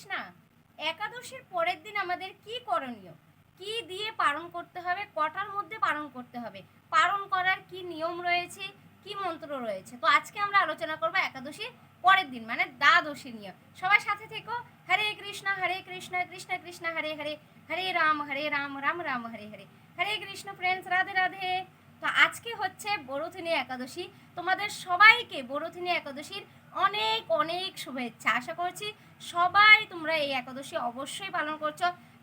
কৃষ্ণা একাদশীর পরের দিন আমাদের কি করণীয়? কি দিয়ে পালন করতে হবে? কটার মধ্যে পালন করতে হবে? পালন করার কি নিয়ম রয়েছে? কি মন্ত্র রয়েছে? তো আজকে আমরা আলোচনা করব একাদশীর পরের দিন মানে দ্বাদশী নিয়ে। সবার সাথে থেকো। হরে কৃষ্ণ হরে কৃষ্ণ কৃষ্ণ কৃষ্ণ, হরে হরে হরে রাম হরে রাম রাম রাম, হরে হরে। হরে কৃষ্ণ ফ্রেন্ডস রাধে রাধে। তো আজকে হচ্ছে বড়থিনী একাদশী। তোমাদের সবাইকে বড়থিনী একাদশীর অনেক অনেক শুভেচ্ছা। আশা করছি সবাই তোমরা এই একাদশী অবশ্যই পালন করছ।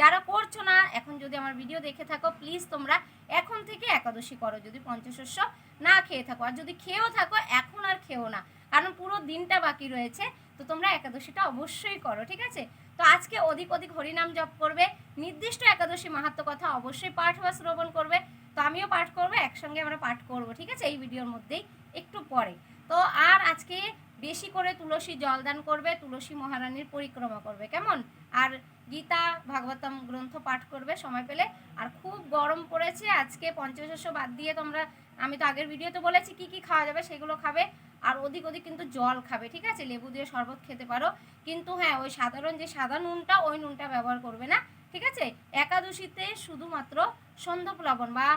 যারা করছ না, এখন যদি আমার ভিডিও দেখে থাকো প্লিজ তোমরা এখন থেকে একাদশী করো, যদি পঞ্চশস্য না খেয়ে থাকো। আর যদি খেয়েও থাকো, এখন আর খেও না, কারণ পুরো দিনটা বাকি রয়েছে, তো তোমরা একাদশীটা অবশ্যই করো, ঠিক আছে? তো আজকে অধিক অধিক হরিনাম জপ করবে, নির্দিষ্ট একাদশী মাহাত্ম কথা অবশ্যই পাঠ বা শ্রবণ করবে, তো আমিও পাঠ করব, একসঙ্গে আমরা পাঠ করব, ঠিক আছে? এই ভিডিওর মধ্যেই একটু পরে। তো আর আজকে বেশি করে তুলসী জলদান করবে, তুলসী মহারানীর পরিক্রমা করবে, কেমন? আর গীতা ভাগবতম গ্রন্থ পাঠ করবে, সময় পেলে। আর খুব গরম পড়েছে, আজকে পঞ্চশস্য বাদ দিয়ে তোমরা, আমি তো আগের ভিডিওতে বলেছি কি কি খাওয়া যাবে, সেগুলো খাবে। আর অধিক অধিক কিন্তু জল খাবে, ঠিক আছে? লেবু দিয়ে শরবত খেতে পারো। কিন্তু হ্যাঁ ওই সাধারণ যে সাদা নুনটা, ওই নুনটা ব্যবহার করবে না, ঠিক আছে? একাদশীতে শুধুমাত্র সন্ধক লবণ বা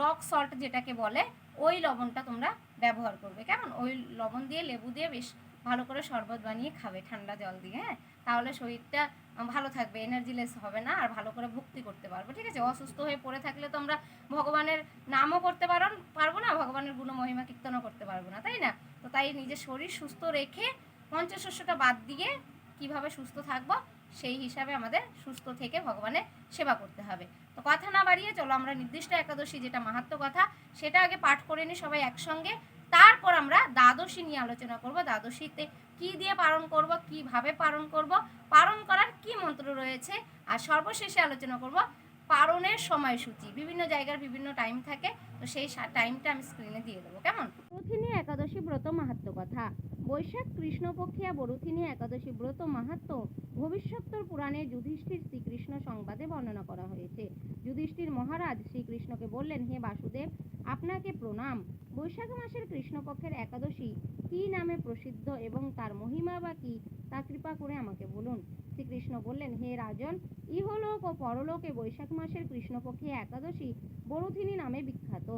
রক সল্ট যেটাকে বলে ওই লবণটা তোমরা ব্যবহার করবে। কেমন? ওই লবণ দিয়ে লেবু দিয়ে বেশ ভালো করে শরবত বানিয়ে খাবে ঠান্ডা জল দিয়ে হ্যাঁ? তাহলে শরীরটা ভালো থাকবে এনার্জিলেস হবে না, আর ভালো করে ভক্তি করতে পারব, ঠিক আছে? অসুস্থ হয়ে পড়ে থাকলে তো আমরা ভগবানের নামও করতে পারো, পারব না, ভগবানের গুণ, মহিমা, কীর্তনও করতে পারব না, তাই না? তো তাই নিজের শরীর সুস্থ রেখে পঞ্চশস্যটা বাদ দিয়ে কীভাবে সুস্থ থাকব, সেই হিসাবে আমাদের সুস্থ থেকে ভগবানের সেবা করতে হবে। তো কথা না বাড়িয়ে চলো, আমরা নির্দিষ্ট একাদশী যেটা মাহাত্ম কথা, সেটা আগে পাঠ করে নিই সবাই একসঙ্গে। তারপর আমরা দ্বাদশী নিয়ে আলোচনা করব। দ্বাদশীতে কি দিয়ে পালন করব, কীভাবে পালন করব, পালন করার কি মন্ত্র রয়েছে, আর সর্বশেষে আলোচনা করব পালনের সময়সূচি। বিভিন্ন জায়গার বিভিন্ন টাইম থাকে, তো সেই টাইমটা আমি স্ক্রিনে দিয়ে দেবো। কেমন? বরুথিনী একাদশী ব্রত মাহাত্ম কথা। বৈশাখ কৃষ্ণপক্ষিয়া বরুথিনী, একাদশী, ব্রত, মাহাত্ম, ভবিষ্যত্তর পুরাণে যুধিষ্ঠির শ্রীকৃষ্ণ সংবাদে বর্ণনা করা হয়েছে। যুধিষ্ঠির মহারাজ শ্রীকৃষ্ণকে বললেন, হে বাসুদেব, আপনাকে প্রণাম। বৈশাখ মাসের কৃষ্ণপক্ষের একাদশী কি নামে প্রসিদ্ধ এবং তার মহিমা বা কি, তা কৃপা করে আমাকে বলুন। শ্রীকৃষ্ণ বললেন, হে রাজন, ইহলোক ও পরলোকে বৈশাখ মাসের কৃষ্ণপক্ষে একাদশী বরুথিনী নামে বিখ্যাত।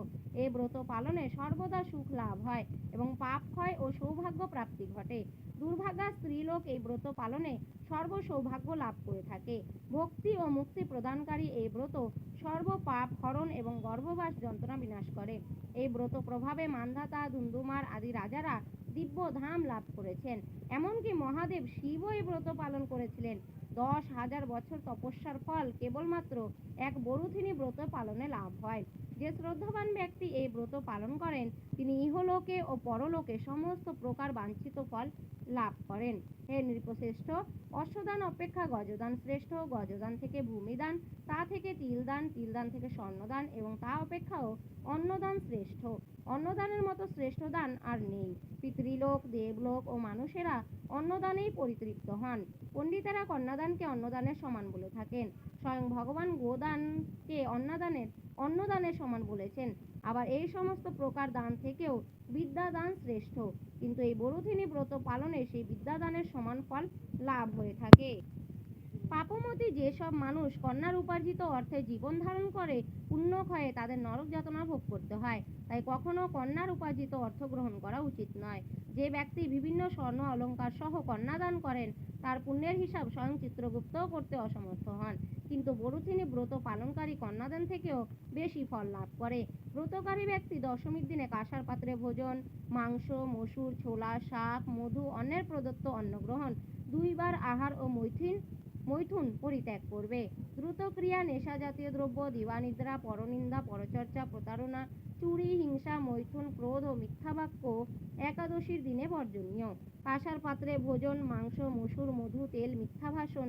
এ ব্রত পালনে সর্বদা সুখ লাভ হয় এবং পাপ ক্ষয় ও সৌভাগ্য প্রাপ্তি ঘটে। দুর্ভাগা স্ত্রীলোক এই ব্রত পালনে সর্ব সৌভাগ্য লাভ করে থাকে। ভক্তি ও মুক্তি প্রদানকারী এই ব্রত সর্ব পাপ হরণ এবং গর্ভবাস যন্ত্রণা বিনাশ করে। এই ব্রত প্রভাবে মান্ধাতা ধুন্দুমার আদি রাজারা দিব্য ধাম লাভ করেছেন। এমনকি মহাদেব শিবও এই ব্রত পালন করেছিলেন। দশ হাজার বছর তপস্যার ফল কেবলমাত্র এক বরুথিনী ব্রত পালনে লাভ হয়। যে শ্রদ্ধাবান ব্যক্তি এই ব্রত পালন করেন, তিনি ইহলোকে ও পরলোকে সমস্ত প্রকার বাঞ্ছিত ফল লাভ করেন। হে নৃপশ্রেষ্ঠ, অশ্বদান অপেক্ষা গজদান শ্রেষ্ঠ, গজদান থেকে ভূমিদান, তা থেকে তিলদান তিলদান থেকে স্বর্ণদান এবং তা অপেক্ষাও অন্নদান শ্রেষ্ঠ। অন্নদানের মতো শ্রেষ্ঠ দান আর নেই। পিতৃলোক, দেবলোক ও মানুষেরা অন্নদানেই পরিতৃপ্ত হন। পণ্ডিতেরা কন্যাদানকে অন্নদানের সমান বলে থাকেন। স্বয়ং ভগবান গোদানকে অন্নদানের অন্নদানের সমান বলেছেন, আবার এই সমস্ত প্রকার দান থেকেও বিদ্যাদান শ্রেষ্ঠ। কিন্তু এই বরুথিনী ব্রত পালনে সেই বিদ্যাদানের সমান ফল লাভ হয়ে থাকে। পাপমতী যেসব মানুষ কন্যার উপার্জিত অর্থে জীবন ধারণ করে পুণ্যক্ষয়ে তাদের নরক যাতনা ভোগ করতে হয়। তাই কখনো কন্যার উপার্জিত অর্থ গ্রহণ করা উচিত নয়। যে ব্যক্তি বিভিন্ন স্বর্ণ অলংকার সহ কন্যাদান করেন, তার পুণ্যের হিসাব স্বয়ং চিত্রগুপ্তও করতে অসমর্থ হন। কিন্তু বরুথিনী ব্রত পালনকারী কন্যাদান থেকেও বেশি ফল লাভ করে। ব্রতকারী ব্যক্তি দশমীর দিনে কাঁসার পাত্রে ভোজন, মাংস, মসুর, ছোলা, শাক, মধু অন্যের প্রদত্ত অন্ন গ্রহণ দুইবার আহার ও মৈথুন মৈথুন পরিত্যাগ করবে। দ্রুত ক্রিয়া নেশা জাতীয় দ্রব্য, দিবানিদ্রা, পরনিন্দা, পরচর্চা, প্রতারণা, চুরি, হিংসা, মৈথুন, ক্রোধ ও মিথ্যা বাক্য একাদশীর দিনে বর্জনীয়। কাঁসার পাত্রে ভোজন, মাংস, মসুর, মধু, তেল, মিথ্যা ভাষণ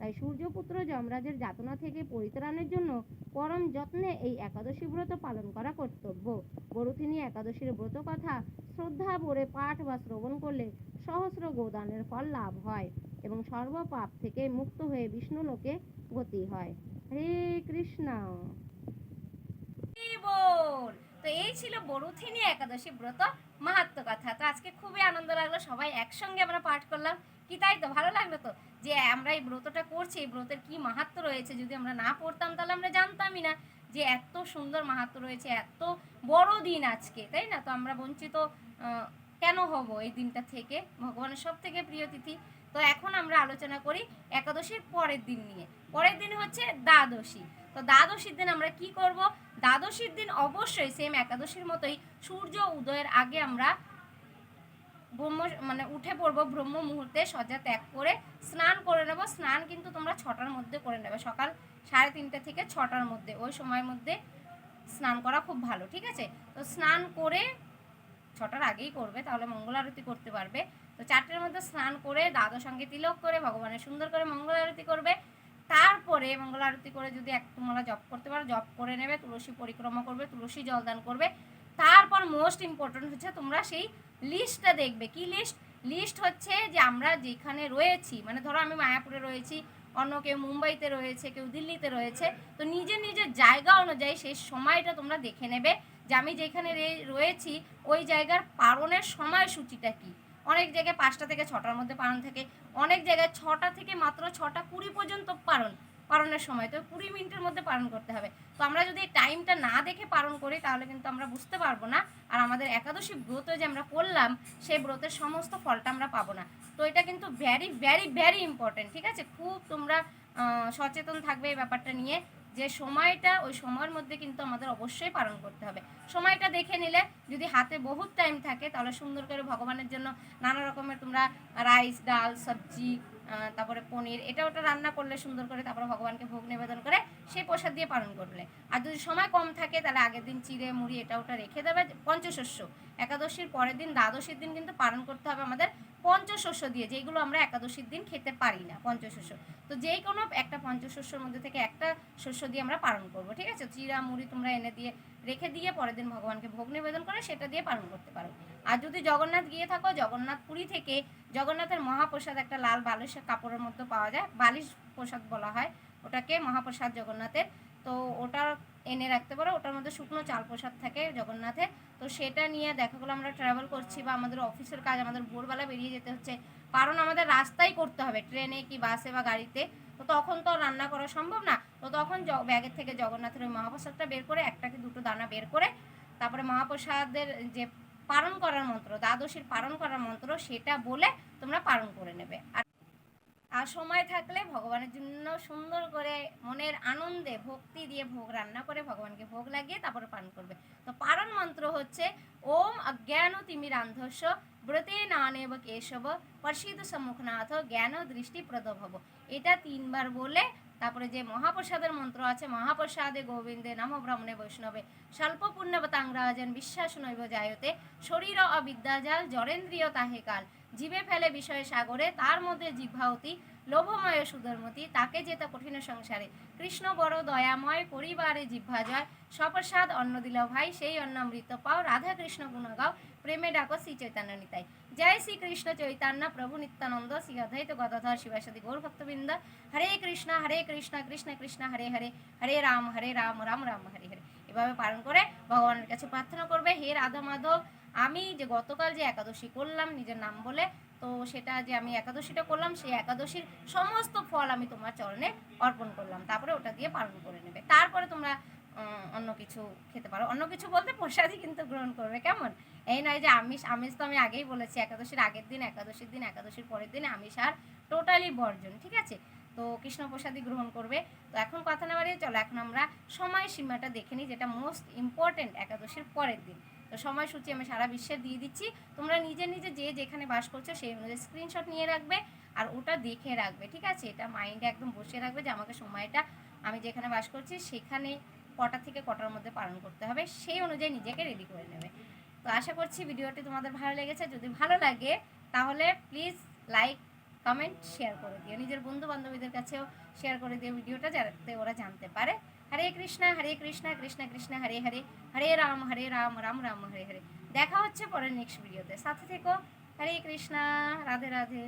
তাই সূর্যপুত্র যমরাজের যাতনা থেকে পরিত্রাণের জন্য পরম যত্নে এই একাদশী ব্রত পালন করা কর্তব্য। বরুথিনী একাদশীর ব্রত কথা শ্রদ্ধা ভরে পাঠ বা শ্রবণ করলে সহস্র গোদানের ফল লাভ হয় এবং সর্বপাপ থেকে মুক্ত হয়ে বিষ্ণু লোকে গতি হয়। হরে কৃষ্ণ। তো এই ছিল বরুথিনী একাদশী ব্রত। মাহাত্ম কথা আজকে খুবই আনন্দ লাগল, সবাই একসঙ্গে আমরা পাঠ করলাম। কি তাই তো? ভালো লাগল তো? যে আমরা এই ব্রতটা করছি, এই ব্রতের কি মাহাত্ম রয়েছে? যদি আমরা না পড়তাম তাহলে আমরা জানতামই না যে এত সুন্দর মাহাত্ম রয়েছে, এত বড় দিন আজকে, তাই না? তো আমরা বঞ্চিত কেন হব এই দিনটা থেকে? ভগবানের সব থেকে প্রিয় তিথি। তো এখন আমরা আলোচনা করি একাদশীর পরের দিন নিয়ে। পরের দিন হচ্ছে দ্বাদশী। তো দ্বাদশীর দিন আমরা কি করব? দ্বাদশীর দিন অবশ্যই সেম একাদশীর মতোই সূর্য উদয়ের আগে আমরা ব্রহ্ম মানে উঠে পড়ব ব্রহ্ম মুহূর্তে শয্যা ত্যাগ করে, স্নান করে নেব। স্নান কিন্তু তোমরা ছটার মধ্যে করে নেবে, সকাল সাড়ে তিনটে থেকে ছটার মধ্যে। ওই সময়ের মধ্যে স্নান করা খুব ভালো, ঠিক আছে? তো স্নান করে ছটার আগেই করবে, তাহলে মঙ্গল আরতি করতে পারবে। তো চারটের মধ্যে স্নান করে দ্বাদশ সঙ্গে তিলক করে, ভগবানের সুন্দর করে মঙ্গল আরতি করবে। তারপরে মঙ্গল আরতি করে যদি এক তোমরা জপ করতে পারো, জপ করে নেবে, তুলসী পরিক্রমা করবে, তুলসী জলদান করবে। তারপর মোস্ট ইম্পর্টেন্ট হচ্ছে তোমরা সেই লিস্টটা দেখবে। কি লিস্ট? লিস্ট হচ্ছে যে আমরা যেখানে রয়েছি মানে ধরো আমি মায়াপুরে রয়েছি, অন্য কেউ মুম্বাইতে রয়েছে, কেউ দিল্লিতে রয়েছে, তো নিজের নিজের জায়গা অনুযায়ী সেই সময়টা তোমরা দেখে নেবে যে আমি যেখানে রয়েছি, ওই জায়গার পালনের সময়সূচিটা কি? অনেক জায়গায় পাঁচটা থেকে ছটার মধ্যে পালন থাকে, অনেক জায়গায় ছটা থেকে মাত্র ছটা কুড়ি পর্যন্ত পালন। পালনের সময়, তো কুড়ি মিনিটের মধ্যে পালন করতে হবে। তো আমরা যদি টাইমটা না দেখে পালন করি, তাহলে কিন্তু আমরা বুঝতে পারব না। আর আমাদের একাদশী ব্রত যে আমরা করলাম, সেই ব্রতের সমস্ত ফলটা আমরা পাবো না। তো এটা কিন্তু ভ্যারি ভ্যারি ভ্যারি ইম্পর্টেন্ট ঠিক আছে? খুব তোমরা সচেতন থাকবে এই ব্যাপারটা নিয়ে যে সময়টা, ওই সময়ের মধ্যে কিন্তু আমাদের অবশ্যই পালন করতে হবে। সময়টা দেখে নিলে যদি হাতে বহুত টাইম থাকে, তাহলে সুন্দর করে ভগবানের জন্য নানা রকমের তোমরা রাইস ডাল, সবজি তারপরে পনির, এটা ওটা রান্না করলে সুন্দর করে তারপরে ভগবানকে ভোগ নিবেদন করে সেই প্রসাদ দিয়ে পালন করলে। আর যদি সময় কম থাকে, তাহলে আগের দিন চিড়ে, মুড়ি, এটা ওটা রেখে দেবে, পঞ্চশস্য। একাদশীর পরের দিন, দ্বাদশীর দিন কিন্তু পালন করতে হবে আমাদের পঞ্চশস্য দিয়ে যেগুলো আমরা একাদশীর দিন খেতে পারি না, পঞ্চশস্য। তো যেই কোনো একটা পঞ্চশস্যর মধ্যে থেকে একটা শস্য দিয়ে আমরা পালন করব, ঠিক আছে? চিড়া, মুড়ি তোমরা এনে দিয়ে রেখে দিয়ে পরের দিন ভগবানকে ভোগ নিবেদন করে সেটা দিয়ে পালন করতে পারো। আর যদি জগন্নাথ গিয়ে থাকো, জগন্নাথ পুরী থেকে জগন্নাথের মহাপ্রসাদ একটা লাল বালিশের কাপড়ের মধ্যে পাওয়া যায়। বালিশ প্রসাদ বলা হয় ওটাকে, মহাপ্রসাদ জগন্নাথের। তো ওটা এনে রাখতে পারো। ওটার মধ্যে শুকনো চাল প্রসাদ থাকে জগন্নাথের। তো সেটা নিয়ে দেখা গেলো আমরা ট্রাভেল করছি বা আমাদের অফিসের কাজ আমাদের ভোরবেলা বেরিয়ে যেতে হচ্ছে। কারণ আমাদের রাস্তায় করতে হবে। ট্রেনে কি বাসে বা গাড়িতে। তো তখন তো রান্না করা সম্ভব না। তো তখন ব্যাগের থেকে জগন্নাথের ওই মহাপ্রসাদটা বের করে একটা কি দুটো দানা বের করে তারপরে মহাপ্রসাদের যে পালন করার মন্ত্র, দ্বাদশীর পালন করার মন্ত্র সেটা বলে তোমরা পালন করে নেবে। আর আর সময় থাকলে ভগবানের জন্য সুন্দর করে মনের আনন্দে ভক্তি দিয়ে ভোগ রান্না করে ভগবানকে ভোগ লাগিয়ে তারপরে পালন করবে। তো পালন মন্ত্র হচ্ছে, ওম অজ্ঞান তিমিরান্ধস্য ব্রতে নানেব কেশব পর্ষিত সম্মুখনাথ জ্ঞান দৃষ্টি প্রদভব। এটা তিনবার বলে, তারপরে যে মহাপ্রসাদের মন্ত্র আছে, মহাপ্রসাদে গোবিন্দে নম ব্রাহ্মণে বৈষ্ণবে, স্বল্প পুণ্যবতাংরাজন বিশ্বাস নৈব জায়তে, শরীর অবিদ্যাজাল জরেন্দ্রীয় তাহে কাল, জীবে ফেলে বিষয়ে সাগরে, তার মধ্যে জিহ্বাহতি লোভময় সুধর্মতি, তাকে যেতে কঠিন সংসারে। কৃষ্ণ বড় দয়াময়, পরিবারে জিহ্বা জয় সপ্রসাদ অন্ন দিল ভাই, সেই অন্ন অমৃত পাও, রাধা কৃষ্ণ গুণ গাও প্রেমে ডাকো শ্রী চৈতন্য নিতাই জয় শ্রী কৃষ্ণ চৈতন্য, প্রভু নিত্যানন্দ, শ্রী অদ্বৈত গদাধর শিবাসাদি গৌর ভক্তবৃন্দ। হরে কৃষ্ণ হরে কৃষ্ণ কৃষ্ণ কৃষ্ণ, হরে হরে হরে রাম হরে রাম রাম রাম, হরে হরে। এভাবে পালন করে ভগবানের কাছে প্রার্থনা করবে, হে রাধা মাধব, আমি যে গতকাল যে একাদশী করলাম, নিজের নাম বলে তো সেটা যে আমি একাদশীটা করলাম, সেই একাদশীর সমস্ত ফল আমি তোমার চরণে অর্পণ করলাম। তারপরে ওটা দিয়ে পালন করে নেবে। তারপরে তোমরা অন্য কিছু খেতে পারো। অন্য কিছু বলতে প্রসাদই কিন্তু গ্রহণ করবে, কেমন? এই নয় যে আমিষ আমিষ তো আমি আগেই বলেছি, একাদশীর আগের দিন, একাদশীর দিন, একাদশীর পরের দিন আমিষ আর টোটালি বর্জন, ঠিক আছে? তো কৃষ্ণ প্রসাদই গ্রহণ করবে। তো এখন কথা না বাড়িয়ে চলো, এখন আমরা সময় সীমাটা দেখে নিই, যেটা মোস্ট ইম্পর্টেন্ট একাদশীর পরের দিন। তো সময়সূচি আমি সারা বিশ্বে দিয়ে দিচ্ছি। তোমরা নিজে নিজে যে যেখানে বাস করছ সেই অনুযায়ী স্ক্রিনশট নিয়ে রাখবে আর ওটা দেখে রাখবে, ঠিক আছে? এটা মাইন্ডে একদম বসিয়ে রাখবে যে আমাকে সময়টা আমি যেখানে বাস করছি সেখানে কটা থেকে কটার মধ্যে পালন করতে হবে সেই অনুযায়ী নিজেকে রেডি করে নেবে। তো আশা করছি ভিডিওটি তোমাদের ভালো লেগেছে। যদি ভালো লাগে তাহলে প্লিজ লাইক কমেন্ট শেয়ার করে দিও। নিজের বন্ধু বান্ধবীদের কাছেও শেয়ার করে দিও ভিডিওটা যাতে ওরা জানতে পারে। হরে কৃষ্ণ হরে কৃষ্ণ কৃষ্ণ কৃষ্ণ, হরে হরে হরে রাম হরে রাম রাম রাম, হরে হরে। দেখা হচ্ছে পরের নেক্সট ভিডিওতে সাথে থেকো। হরে কৃষ্ণা, রাধে রাধে।